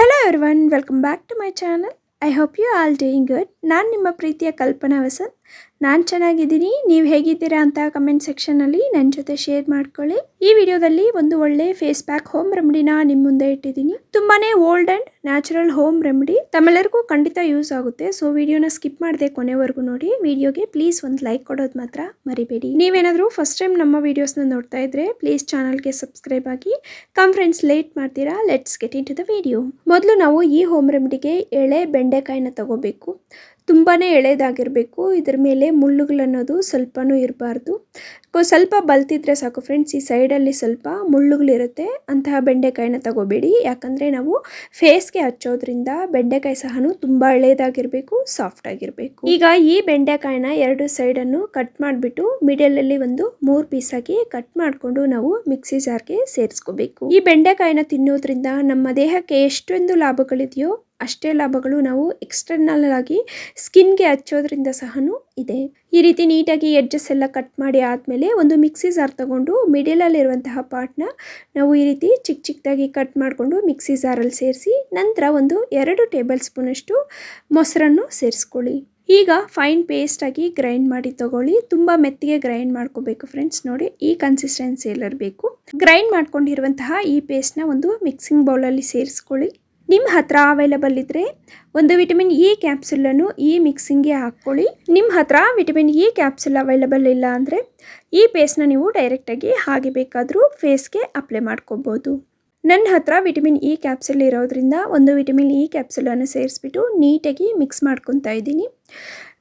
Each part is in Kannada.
Hello everyone welcome back to my channel I hope you all doing good ನಾನು ನಿಮ್ಮ ಪ್ರೀತಿಯ ಕಲ್ಪನಾ ವಸಂತ್. ನಾನು ಚೆನ್ನಾಗಿದ್ದೀನಿ, ನೀವು ಹೇಗಿದ್ದೀರಾ ಅಂತ ಕಮೆಂಟ್ ಸೆಕ್ಷನಲ್ಲಿ ನನ್ನ ಜೊತೆ ಶೇರ್ ಮಾಡ್ಕೊಳ್ಳಿ. ಈ ವಿಡಿಯೋದಲ್ಲಿ ಒಂದು ಒಳ್ಳೆ ಫೇಸ್ ಪ್ಯಾಕ್ ಹೋಮ್ ರೆಮಿಡಿನ ನಿಮ್ಮ ಮುಂದೆ ಇಟ್ಟಿದ್ದೀನಿ. ತುಂಬಾ old and natural home remedy ತಮ್ಮೆಲ್ಲರಿಗೂ ಖಂಡಿತ ಯೂಸ್ ಆಗುತ್ತೆ. ಸೊ ವಿಡಿಯೋನ ಸ್ಕಿಪ್ ಮಾಡದೆ ಕೊನೆವರೆಗೂ ನೋಡಿ. ವಿಡಿಯೋಗೆ ಪ್ಲೀಸ್ ಒಂದು ಲೈಕ್ ಕೊಡೋದು ಮಾತ್ರ ಮರಿಬೇಡಿ. ನೀವೇನಾದರೂ ಫಸ್ಟ್ ಟೈಮ್ ನಮ್ಮ ವಿಡಿಯೋಸ್ನ ನೋಡ್ತಾ ಇದ್ರೆ ಪ್ಲೀಸ್ ಚಾನಲ್ಗೆ ಸಬ್ಸ್ಕ್ರೈಬ್ ಆಗಿ. ಕಮ್ ಫ್ರೆಂಡ್ಸ್ ಲೇಟ್ ಮಾಡ್ತೀರಾ? Let's get into the video ಮೊದಲು ನಾವು ಈ ಹೋಮ್ ರೆಮಿಡಿಗೆ ಎಳೆ, ಬೆಂಡೆಕಾಯಿನ ತಗೋಬೇಕು. ತುಂಬಾ ಎಳೆದಾಗಿರಬೇಕು. ಇದ್ರ ಮೇಲೆ ಮುಳ್ಳುಗಳನ್ನೋದು ಸ್ವಲ್ಪನೂ ಇರಬಾರ್ದು. ಸ್ವಲ್ಪ ಬಲ್ತಿದ್ರೆ ಸಾಕು ಫ್ರೆಂಡ್ಸ್ ಈ ಸೈಡಲ್ಲಿ ಸ್ವಲ್ಪ ಮುಳ್ಳುಗಳಿರುತ್ತೆ, ಅಂತಹ ಬೆಂಡೆಕಾಯಿನ ತಗೋಬೇಡಿ. ಯಾಕಂದರೆ ನಾವು ಫೇಸ್ಗೆ ಹಚ್ಚೋದ್ರಿಂದ ಬೆಂಡೆಕಾಯಿ ಸಹಾನು ತುಂಬ ಹಳೇದಾಗಿರಬೇಕು ಸಾಫ್ಟ್ ಆಗಿರಬೇಕು. ಈಗ ಈ ಬೆಂಡೆಕಾಯಿನ ಎರಡು ಸೈಡನ್ನು ಕಟ್ ಮಾಡಿಬಿಟ್ಟು ಮಿಡಲಲ್ಲಿ ಒಂದು ಮೂರು ಪೀಸಾಗಿ ಕಟ್ ಮಾಡಿಕೊಂಡು ನಾವು ಮಿಕ್ಸಿ ಜಾರ್ಗೆ ಸೇರಿಸ್ಕೋಬೇಕು. ಈ ಬೆಂಡೆಕಾಯಿನ ತಿನ್ನೋದ್ರಿಂದ ನಮ್ಮ ದೇಹಕ್ಕೆ ಎಷ್ಟೊಂದು ಲಾಭಗಳಿದೆಯೋ ಅಷ್ಟೇ ಲಾಭಗಳು ನಾವು ಎಕ್ಸ್ಟರ್ನಲ್ ಆಗಿ ಸ್ಕಿನ್ಗೆ ಹಚ್ಚೋದ್ರಿಂದ ಸಹನೂ ಇದೆ. ಈ ರೀತಿ ನೀಟಾಗಿ ಎಡ್ಜಸ್ ಎಲ್ಲ ಕಟ್ ಮಾಡಿ ಆದಮೇಲೆ ಒಂದು ಮಿಕ್ಸಿ ಜಾರ್ ತಗೊಂಡು ಮಿಡಿಲಲ್ಲಿರುವಂತಹ ಪಾರ್ಟ್ನ ನಾವು ಈ ರೀತಿ ಚಿಕ್ಕ ಚಿಕ್ಕದಾಗಿ ಕಟ್ ಮಾಡಿಕೊಂಡು ಮಿಕ್ಸಿ ಜಾರಲ್ಲಿ ಸೇರಿಸಿ ನಂತರ ಒಂದು ಎರಡು ಟೇಬಲ್ ಸ್ಪೂನಷ್ಟು ಮೊಸರನ್ನು ಸೇರಿಸ್ಕೊಳ್ಳಿ. ಈಗ ಫೈನ್ ಪೇಸ್ಟ್ ಆಗಿ ಗ್ರೈಂಡ್ ಮಾಡಿ ತಗೊಳ್ಳಿ. ತುಂಬ ಮೆತ್ತಿಗೆ ಗ್ರೈಂಡ್ ಮಾಡ್ಕೋಬೇಕು ಫ್ರೆಂಡ್ಸ್ ನೋಡಿ, ಈ ಕನ್ಸಿಸ್ಟೆನ್ಸಿಯಲ್ಲಿರಬೇಕು ಗ್ರೈಂಡ್ ಮಾಡ್ಕೊಂಡಿರುವಂತಹ ಈ ಪೇಸ್ಟ್ನ ಒಂದು ಮಿಕ್ಸಿಂಗ್ ಬೌಲಲ್ಲಿ ಸೇರಿಸ್ಕೊಳ್ಳಿ. ನಿಮ್ಮ ಹತ್ರ ಅವೈಲಬಲ್ ಇದ್ದರೆ ಒಂದು ವಿಟಮಿನ್ ಇ ಕ್ಯಾಪ್ಸುಲನ್ನು ಈ ಮಿಕ್ಸಿಂಗ್ಗೆ ಹಾಕ್ಕೊಳ್ಳಿ. ನಿಮ್ಮ ಹತ್ರ ವಿಟಮಿನ್ ಇ ಕ್ಯಾಪ್ಸುಲ್ ಅವೈಲಬಲ್ ಇಲ್ಲ ಅಂದರೆ ಈ ಪೇಸ್ಟ್ನ ನೀವು ಡೈರೆಕ್ಟಾಗಿ ಹಾಗೆ ಬೇಕಾದರೂ ಫೇಸ್ಗೆ ಅಪ್ಲೈ ಮಾಡ್ಕೋಬೋದು. ನನ್ನ ಹತ್ರ ವಿಟಮಿನ್ ಇ ಕ್ಯಾಪ್ಸುಲ್ ಇರೋದ್ರಿಂದ ಒಂದು ವಿಟಮಿನ್ ಇ ಕ್ಯಾಪ್ಸುಲನ್ನು ಸೇರಿಸ್ಬಿಟ್ಟು ನೀಟಾಗಿ ಮಿಕ್ಸ್ ಮಾಡ್ಕೊತಾ ಇದ್ದೀನಿ.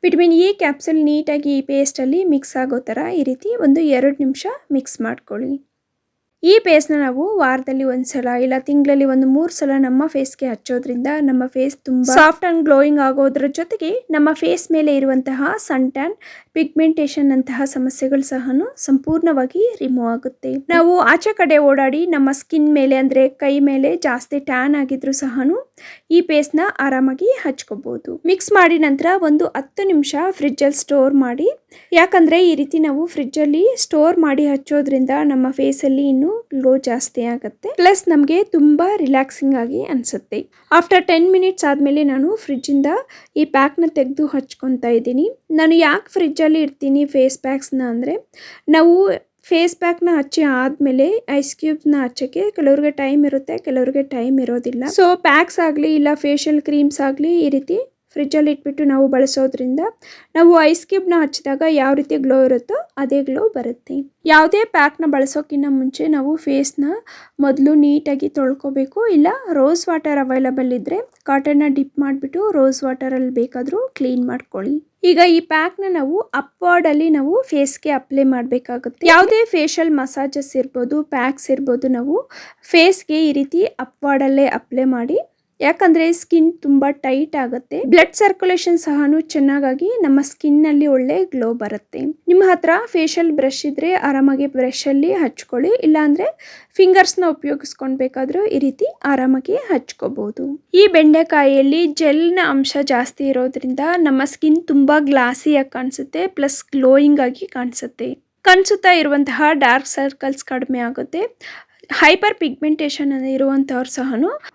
ವಿಟಮಿನ್ ಇ ಕ್ಯಾಪ್ಸುಲ್ ನೀಟಾಗಿ ಈ ಪೇಸ್ಟಲ್ಲಿ ಮಿಕ್ಸ್ ಆಗೋ ಥರ ಈ ರೀತಿ ಒಂದು ಎರಡು ನಿಮಿಷ ಮಿಕ್ಸ್ ಮಾಡ್ಕೊಳ್ಳಿ. ಈ ಪೇಸ್ನ ನಾವು ವಾರದಲ್ಲಿ ಒಂದು ಸಲ ಇಲ್ಲ ತಿಂಗಳಲ್ಲಿ ಒಂದು ಮೂರು ಸಲ ನಮ್ಮ ಫೇಸ್ಗೆ ಹಚ್ಚೋದ್ರಿಂದ ನಮ್ಮ ಫೇಸ್ ತುಂಬ ಸಾಫ್ಟ್ ಆ್ಯಂಡ್ ಗ್ಲೋಯಿಂಗ್ ಆಗೋದ್ರ ಜೊತೆಗೆ ನಮ್ಮ ಫೇಸ್ ಮೇಲೆ ಇರುವಂತಹ ಸನ್ ಟ್ಯಾನ್ ಪಿಗ್ಮೆಂಟೇಷನ್ ಅಂತಹ ಸಮಸ್ಯೆಗಳು ಸಹ ಸಂಪೂರ್ಣವಾಗಿ ರಿಮೂವ್ ಆಗುತ್ತೆ. ನಾವು ಆಚೆ ಕಡೆ ಓಡಾಡಿ ನಮ್ಮ ಸ್ಕಿನ್ ಮೇಲೆ ಅಂದರೆ ಕೈ ಮೇಲೆ ಜಾಸ್ತಿ ಟ್ಯಾನ್ ಆಗಿದ್ರು ಸಹ ಈ ಪೇಸ್ಟ್ನ ಆರಾಮಾಗಿ ಹಚ್ಕೋಬಹುದು ಮಿಕ್ಸ್ ಮಾಡಿ ನಂತರ ಒಂದು ಹತ್ತು ನಿಮಿಷ ಫ್ರಿಜ್ಜಲ್ಲಿ ಸ್ಟೋರ್ ಮಾಡಿ. ಯಾಕಂದರೆ ಈ ರೀತಿ ನಾವು ಫ್ರಿಜ್ಜಲ್ಲಿ ಸ್ಟೋರ್ ಮಾಡಿ ಹಚ್ಚೋದ್ರಿಂದ ನಮ್ಮ ಫೇಸಲ್ಲಿ ಇನ್ನೂ ಗ್ಲೋ ಜಾಸ್ತಿ ಆಗುತ್ತೆ. ಪ್ಲಸ್ ನಮಗೆ ತುಂಬ ರಿಲ್ಯಾಕ್ಸಿಂಗ್ ಆಗಿ ಅನಿಸುತ್ತೆ. ಆಫ್ಟರ್ ಟೆನ್ ಮಿನಿಟ್ಸ್ ಆದಮೇಲೆ ನಾನು ಫ್ರಿಜ್ಜಿಂದ ಈ ಪ್ಯಾಕ್ನ ತೆಗೆದು ಹಚ್ಕೊತಾ ಇದ್ದೀನಿ. ನಾನು ಯಾಕೆ ಫ್ರಿಜ್ಜಲ್ಲಿ ಇಡ್ತೀನಿ ಫೇಸ್ ಪ್ಯಾಕ್ಸ್ನ ಅಂದರೆ. ನಾವು ಫೇಸ್ ಪ್ಯಾಕ್ನ ಹಚ್ಚಿ ಆದಮೇಲೆ ಐಸ್ ಕ್ಯೂಬ್ನ ಹಚ್ಚೋಕ್ಕೆ ಕೆಲವ್ರಿಗೆ ಟೈಮ್ ಇರುತ್ತೆ, ಕೆಲವ್ರಿಗೆ ಟೈಮ್ ಇರೋದಿಲ್ಲ. ಸೊ ಪ್ಯಾಕ್ಸ್ ಆಗಲಿ ಇಲ್ಲ ಫೇಶಿಯಲ್ ಕ್ರೀಮ್ಸ್ ಆಗಲಿ ಈ ರೀತಿ ಫ್ರಿಜ್ಜಲ್ಲಿ ಇಟ್ಬಿಟ್ಟು ನಾವು ಬಳಸೋದ್ರಿಂದ ನಾವು ಐಸ್ ಕ್ಯೂಬ್ನ ಹಚ್ಚಿದಾಗ ಯಾವ ರೀತಿ ಗ್ಲೋ ಇರುತ್ತೋ ಅದೇ ಗ್ಲೋ ಬರುತ್ತೆ. ಯಾವುದೇ ಪ್ಯಾಕ್ನ ಬಳಸೋಕ್ಕಿಂತ ಮುಂಚೆ ನಾವು ಫೇಸ್ನ ಮೊದಲು ನೀಟಾಗಿ ತೊಳ್ಕೊಬೇಕು. ಇಲ್ಲ ರೋಸ್ ವಾಟರ್ ಅವೈಲಬಲ್ ಇದ್ದರೆ ಕಾಟನ್ನ ಡಿಪ್ ಮಾಡಿಬಿಟ್ಟು ರೋಸ್ ವಾಟರಲ್ಲಿ ಬೇಕಾದರೂ ಕ್ಲೀನ್ ಮಾಡ್ಕೊಳ್ಳಿ. ಈಗ ಈ ಪ್ಯಾಕ್ನ ನಾವು ಅಪ್ವಾರ್ಡಲ್ಲಿ ನಾವು ಫೇಸ್ಗೆ ಅಪ್ಲೈ ಮಾಡಬೇಕಾಗುತ್ತೆ. ಯಾವುದೇ ಫೇಶಿಯಲ್ ಮಸಾಜಸ್ ಇರ್ಬೋದು ಪ್ಯಾಕ್ಸ್ ಇರ್ಬೋದು ನಾವು ಫೇಸ್ಗೆ ಈ ರೀತಿ ಅಪ್ವಾರ್ಡಲ್ಲೇ ಅಪ್ಲೈ ಮಾಡಿ ಯಾಕಂದರೆ ಸ್ಕಿನ್ ತುಂಬ ಟೈಟ್ ಆಗುತ್ತೆ. ಬ್ಲಡ್ ಸರ್ಕ್ಯುಲೇಷನ್ ಸಹ ಚೆನ್ನಾಗಾಗಿ ನಮ್ಮ ಸ್ಕಿನ್ನಲ್ಲಿ ಒಳ್ಳೆ ಗ್ಲೋ ಬರುತ್ತೆ. ನಿಮ್ಮ ಹತ್ರ ಫೇಶಿಯಲ್ ಬ್ರಷ್ ಇದ್ರೆ ಆರಾಮಾಗಿ ಬ್ರಷಲ್ಲಿ ಹಚ್ಕೊಳ್ಳಿ, ಇಲ್ಲಾಂದರೆ ಫಿಂಗರ್ಸ್ನ ಉಪಯೋಗಿಸ್ಕೊಳ್ಬೇಕಾದ್ರೂ ಈ ರೀತಿ ಆರಾಮಾಗಿ ಹಚ್ಕೋಬಹುದು ಈ ಬೆಂಡೆಕಾಯಿಯಲ್ಲಿ ಜೆಲ್ನ ಅಂಶ ಜಾಸ್ತಿ ಇರೋದ್ರಿಂದ ನಮ್ಮ ಸ್ಕಿನ್ ತುಂಬ ಗ್ಲಾಸಿಯಾಗಿ ಕಾಣಿಸುತ್ತೆ ಪ್ಲಸ್ ಗ್ಲೋಯಿಂಗ್ ಆಗಿ ಕಾಣಿಸುತ್ತೆ. ಕಾಣಿಸುತ್ತಾ ಇರುವಂತಹ ಡಾರ್ಕ್ ಸರ್ಕಲ್ಸ್ ಕಡಿಮೆ ಆಗುತ್ತೆ. ಹೈಪರ್ ಪಿಗ್ಮೆಂಟೇಷನ್ ಇರುವಂಥವ್ರು ಸಹ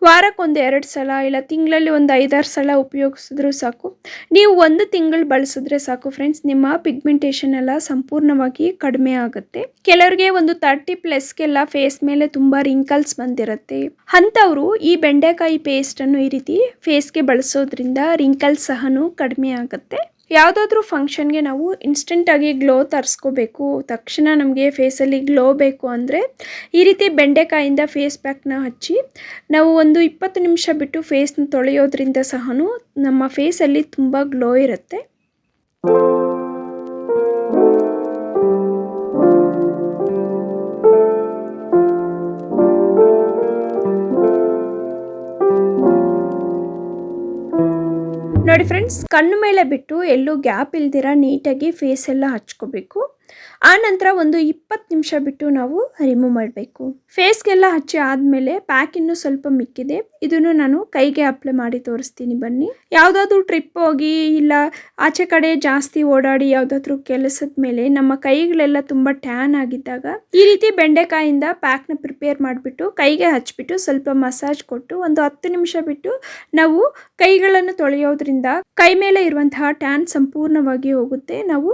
ವಾರಕ್ಕೊಂದು ಎರಡು ಸಲ ಇಲ್ಲ ತಿಂಗಳಲ್ಲಿ ಒಂದು ಐದಾರು ಸಲ ಉಪಯೋಗಿಸಿದ್ರು ಸಾಕು. ನೀವು ಒಂದು ತಿಂಗಳು ಬಳಸಿದ್ರೆ ಸಾಕು ಫ್ರೆಂಡ್ಸ್ ನಿಮ್ಮ ಪಿಗ್ಮೆಂಟೇಷನ್ ಎಲ್ಲ ಸಂಪೂರ್ಣವಾಗಿ ಕಡಿಮೆ ಆಗುತ್ತೆ. ಕೆಲವರಿಗೆ ಒಂದು ತರ್ಟಿ ಪ್ಲಸ್ಗೆಲ್ಲ ಫೇಸ್ ಮೇಲೆ ತುಂಬ ರಿಂಕಲ್ಸ್ ಬಂದಿರುತ್ತೆ. ಅಂಥವರು ಈ ಬೆಂಡೆಕಾಯಿ ಪೇಸ್ಟನ್ನು ಈ ರೀತಿ ಫೇಸ್ಗೆ ಬಳಸೋದ್ರಿಂದ ರಿಂಕಲ್ಸ್ ಸಹನು ಕಡಿಮೆ ಆಗುತ್ತೆ. ಯಾವುದಾದ್ರೂ ಫಂಕ್ಷನ್ಗೆ ನಾವು ಇನ್ಸ್ಟೆಂಟಾಗಿ ಗ್ಲೋ ತರಿಸ್ಕೋಬೇಕು, ತಕ್ಷಣ ನಮಗೆ ಫೇಸಲ್ಲಿ ಗ್ಲೋ ಬೇಕು ಅಂದರೆ ಈ ರೀತಿ ಬೆಂಡೆಕಾಯಿಂದ ಫೇಸ್ ಪ್ಯಾಕ್ನ ಹಚ್ಚಿ ನಾವು ಒಂದು ಇಪ್ಪತ್ತು ನಿಮಿಷ ಬಿಟ್ಟು ಫೇಸ್ನ ತೊಳೆಯೋದ್ರಿಂದ ಸಹ ನಮ್ಮ ಫೇಸಲ್ಲಿ ತುಂಬ ಗ್ಲೋ ಇರುತ್ತೆ. ನೋಡಿ ಫ್ರೆಂಡ್ಸ್ ಕಣ್ಣು ಮೇಲೆ ಬಿಟ್ಟು ಎಲ್ಲೂ ಗ್ಯಾಪ್ ಇಲ್ದಿರ ನೀಟಾಗಿ ಫೇಸ್ ಎಲ್ಲ ಹಚ್ಕೋಬೇಕು. ಆ ನಂತರ ಒಂದು ಇಪ್ಪತ್ತು ನಿಮಿಷ ಬಿಟ್ಟು ನಾವು ರಿಮೂವ್ ಮಾಡಬೇಕು. ಫೇಸ್ಗೆಲ್ಲ ಹಚ್ಚಿ ಆದಮೇಲೆ ಪ್ಯಾಕ್ ಇನ್ನೂ ಸ್ವಲ್ಪ ಮಿಕ್ಕಿದೆ. ಇದನ್ನು ನಾನು ಕೈಗೆ ಅಪ್ಲೈ ಮಾಡಿ ತೋರಿಸ್ತೀನಿ ಬನ್ನಿ. ಯಾವುದಾದ್ರೂ ಟ್ರಿಪ್ ಹೋಗಿ ಇಲ್ಲ ಆಚೆ ಕಡೆ ಜಾಸ್ತಿ ಓಡಾಡಿ ಯಾವುದಾದ್ರೂ ಕೆಲಸದ ಮೇಲೆ ನಮ್ಮ ಕೈಗಳೆಲ್ಲ ತುಂಬ ಟ್ಯಾನ್ ಆಗಿದ್ದಾಗ ಈ ರೀತಿ ಬೆಂಡೆಕಾಯಿಂದ ಪ್ಯಾಕ್ನ ಪ್ರಿಪೇರ್ ಮಾಡಿಬಿಟ್ಟು ಕೈಗೆ ಹಚ್ಬಿಟ್ಟು ಸ್ವಲ್ಪ ಮಸಾಜ್ ಕೊಟ್ಟು ಒಂದು ಹತ್ತು ನಿಮಿಷ ಬಿಟ್ಟು ನಾವು ಕೈಗಳನ್ನು ತೊಳೆಯೋದ್ರಿಂದ ಕೈ ಮೇಲೆ ಇರುವಂತಹ ಟ್ಯಾನ್ ಸಂಪೂರ್ಣವಾಗಿ ಹೋಗುತ್ತೆ. ನಾವು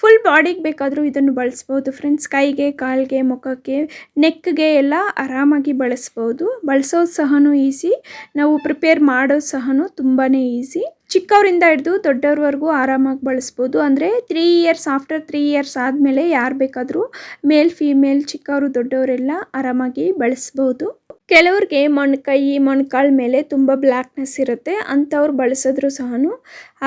ಫುಲ್ ಬಾಡಿಗೆ ಬೇಕಾದರೂ ಇದನ್ನು ಬಳಸ್ಬೋದು. ಫ್ರೆಂಡ್ಸ್ ಕೈಗೆ, ಕಾಲಿಗೆ, ಮುಖಕ್ಕೆ ನೆಕ್ಗೆ ಎಲ್ಲ ಆರಾಮಾಗಿ ಬಳಸ್ಬೋದು. ಬಳಸೋದು ಸಹನೂ ಈಸಿ ನಾವು ಪ್ರಿಪೇರ್ ಮಾಡೋದು ಸಹನೂ ತುಂಬಾ ಈಸಿ ಚಿಕ್ಕವರಿಂದ ಹಿಡಿದು ದೊಡ್ಡವ್ರವರೆಗೂ ಆರಾಮಾಗಿ ಬಳಸ್ಬೋದು. ಅಂದರೆ three years after three years ಆದಮೇಲೆ ಯಾರು ಬೇಕಾದರೂ ಮೇಲ್ ಫೀಮೇಲ್ ಚಿಕ್ಕವರು, ದೊಡ್ಡವರೆಲ್ಲ ಆರಾಮಾಗಿ ಬಳಸ್ಬೋದು. ಕೆಲವ್ರಿಗೆ ಮೊಣ್ಕೈ ಮೊಣ್ಕಾಲು ಮೇಲೆ ತುಂಬ ಬ್ಲ್ಯಾಕ್ನೆಸ್ ಇರುತ್ತೆ. ಅಂಥವ್ರು ಬಳಸಿದ್ರು ಸಹ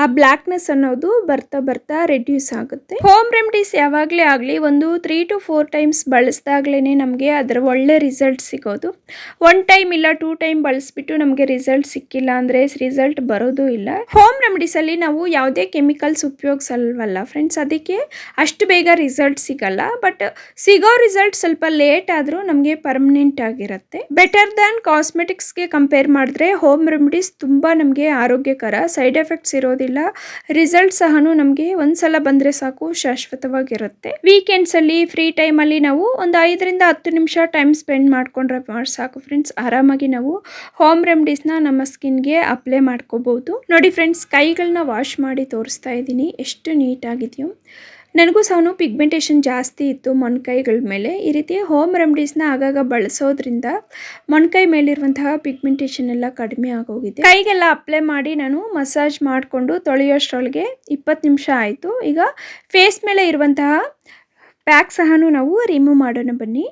ಆ ಬ್ಲ್ಯಾಕ್ನೆಸ್ ಅನ್ನೋದು ಬರ್ತಾ ಬರ್ತಾ ರೆಡ್ಯೂಸ್ ಆಗುತ್ತೆ. ಹೋಮ್ ರೆಮಿಡೀಸ್ ಯಾವಾಗಲೇ ಆಗಲಿ ಒಂದು ತ್ರೀ ಟು ಫೋರ್ ಟೈಮ್ಸ್ ಬಳಸಿದಾಗ್ಲೇ ನಮಗೆ ಅದರ ಒಳ್ಳೆ ರಿಸಲ್ಟ್ ಸಿಗೋದು. ಒನ್ ಟೈಮ್ ಇಲ್ಲ ಟೂ ಟೈಮ್ ಬಳಸಿಬಿಟ್ಟು ನಮಗೆ ರಿಸಲ್ಟ್ ಸಿಕ್ಕಿಲ್ಲ ಅಂದರೆ ರಿಸಲ್ಟ್ ಬರೋದು ಇಲ್ಲ. ಹೋಮ್ ರೆಮಿಡೀಸಲ್ಲಿ ನಾವು ಯಾವುದೇ ಕೆಮಿಕಲ್ಸ್ ಉಪಯೋಗಿಸಲ್ವಲ್ಲ ಫ್ರೆಂಡ್ಸ್ ಅದಕ್ಕೆ ಅಷ್ಟು ಬೇಗ ರಿಸಲ್ಟ್ ಸಿಗಲ್ಲ. ಬಟ್ ಸಿಗೋ ರಿಸಲ್ಟ್ ಸ್ವಲ್ಪ ಲೇಟ್ ಆದರೂ ನಮಗೆ ಪರ್ಮನೆಂಟ್ ಆಗಿರುತ್ತೆ. ಬೆಟರ್ ದ್ಯಾನ್ ಕಾಸ್ಮೆಟಿಕ್ಸ್ಗೆ ಕಂಪೇರ್ ಮಾಡಿದ್ರೆ ಹೋಮ್ ರೆಮಿಡೀಸ್ ತುಂಬ ನಮಗೆ ಆರೋಗ್ಯಕರ, ಸೈಡ್ ಎಫೆಕ್ಟ್ಸ್ ಇರೋದಿಲ್ಲ, ರಿಸಲ್ಟ್ ಸಹನು ನಮಗೆ ಒಂದ್ಸಲ ಬಂದರೆ ಸಾಕು, ಶಾಶ್ವತವಾಗಿರುತ್ತೆ. ವೀಕೆಂಡ್ಸಲ್ಲಿ, ಫ್ರೀ ಟೈಮಲ್ಲಿ ನಾವು ಒಂದು ಐದರಿಂದ ಹತ್ತು ನಿಮಿಷ ಟೈಮ್ ಸ್ಪೆಂಡ್ ಮಾಡ್ಕೊಂಡ್ರೆ ಸಾಕು ಫ್ರೆಂಡ್ಸ್. ಆರಾಮಾಗಿ ನಾವು ಹೋಮ್ ರೆಮಿಡೀಸ್ನ ನಮ್ಮ ಸ್ಕಿನ್ಗೆ ಅಪ್ಲೈ ಮಾಡ್ಕೋಬಹುದು ನೋಡಿ ಫ್ರೆಂಡ್ಸ್ ಕೈಗಳನ್ನ ವಾಶ್ ಮಾಡಿ ತೋರಿಸ್ತಾ ಇದ್ದೀನಿ. ಎಷ್ಟು ನೀಟಾಗಿದೆಯೋ. ನನಗೂ ಸಹ ಪಿಗ್ಮೆಂಟೇಷನ್ ಜಾಸ್ತಿ ಇತ್ತು ಮೊಣಕೈಗಳ ಮೇಲೆ. ಈ ರೀತಿ ಹೋಮ್ ರೆಮಿಡೀಸ್ನ ಆಗಾಗ ಬಳಸೋದ್ರಿಂದ ಮೊಣಕೈ ಮೇಲಿರುವಂತಹ ಪಿಗ್ಮೆಂಟೇಷನ್ ಎಲ್ಲ ಕಡಿಮೆ ಆಗೋಗಿದೆ. ಕೈಗೆಲ್ಲ ಅಪ್ಲೈ ಮಾಡಿ ನಾನು ಮಸಾಜ್ ಮಾಡಿಕೊಂಡು ತೊಳೆಯೋಷ್ಟರೊಳಗೆ ಇಪ್ಪತ್ತು ನಿಮಿಷ ಆಯಿತು. ಈಗ ಫೇಸ್ ಮೇಲೆ ಇರುವಂತಹ ಪ್ಯಾಕ್ ಸಹ ನಾವು ರಿಮೂವ್ ಮಾಡೋಣ ಬನ್ನಿ.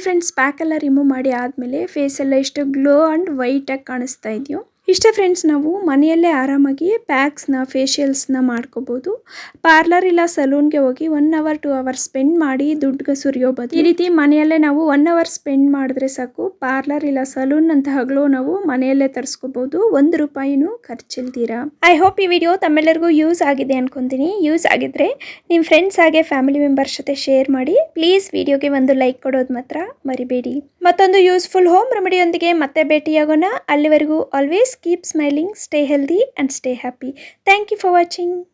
ಫ್ರೆಂಡ್ಸ್ ಪ್ಯಾಕ್ ಎಲ್ಲ ರಿಮೂವ್ ಮಾಡಿ ಆದಮೇಲೆ ಫೇಸ್ ಎಲ್ಲ ಎಷ್ಟು ಗ್ಲೋ ಆ್ಯಂಡ್ ವೈಟಾಗಿ ಕಾಣಿಸ್ತಾ ಇದೆಯೋ ಇಷ್ಟೇ ಫ್ರೆಂಡ್ಸ್ ನಾವು ಮನೆಯಲ್ಲೇ ಆರಾಮಾಗಿ ಪ್ಯಾಕ್ಸ್ನ ಫೇಶಿಯಲ್ಸ್ನ ಮಾಡ್ಕೋಬೋದು. ಪಾರ್ಲರ್ ಇಲ್ಲ ಸಲೂನ್ಗೆ ಹೋಗಿ one hour two hour spend ಮಾಡಿ ದುಡ್ಡುಗೆ ಸುರಿಯೋಬೋದು ಈ ರೀತಿ ಮನೆಯಲ್ಲೇ ನಾವು ಒನ್ ಅವರ್ ಸ್ಪೆಂಡ್ ಮಾಡಿದ್ರೆ ಸಾಕು. ಪಾರ್ಲರ್ ಇಲ್ಲ ಸಲೂನ್ ಅಂತ ಗ್ಲೋ ನಾವು ಮನೆಯಲ್ಲೇ ತರಿಸ್ಕೋಬೋದು. ಒಂದು ರೂಪಾಯಿನೂ ಖರ್ಚಿಲ್ದಿರ. ಐ ಹೋಪ್ ಈ ವಿಡಿಯೋ ತಮ್ಮೆಲ್ಲರಿಗೂ ಯೂಸ್ ಆಗಿದೆ ಅನ್ಕೊಂತೀನಿ. ಯೂಸ್ ಆಗಿದ್ರೆ ನಿಮ್ಮ ಫ್ರೆಂಡ್ಸ್ ಹಾಗೆ ಫ್ಯಾಮಿಲಿ ಮೆಂಬರ್ಸ್ ಜೊತೆ ಶೇರ್ ಮಾಡಿ. ಪ್ಲೀಸ್ ವಿಡಿಯೋಗೆ ಒಂದು ಲೈಕ್ ಕೊಡೋದು ಮಾತ್ರ ಮರಿಬೇಡಿ. ಮತ್ತೊಂದು ಯೂಸ್ಫುಲ್ ಹೋಮ್ ರೆಮಿಡಿಯೊಂದಿಗೆ ಮತ್ತೆ ಭೇಟಿಯಾಗೋಣ. ಅಲ್ಲಿವರೆಗೂ always keep smiling, stay healthy, and stay happy. Thank you for watching.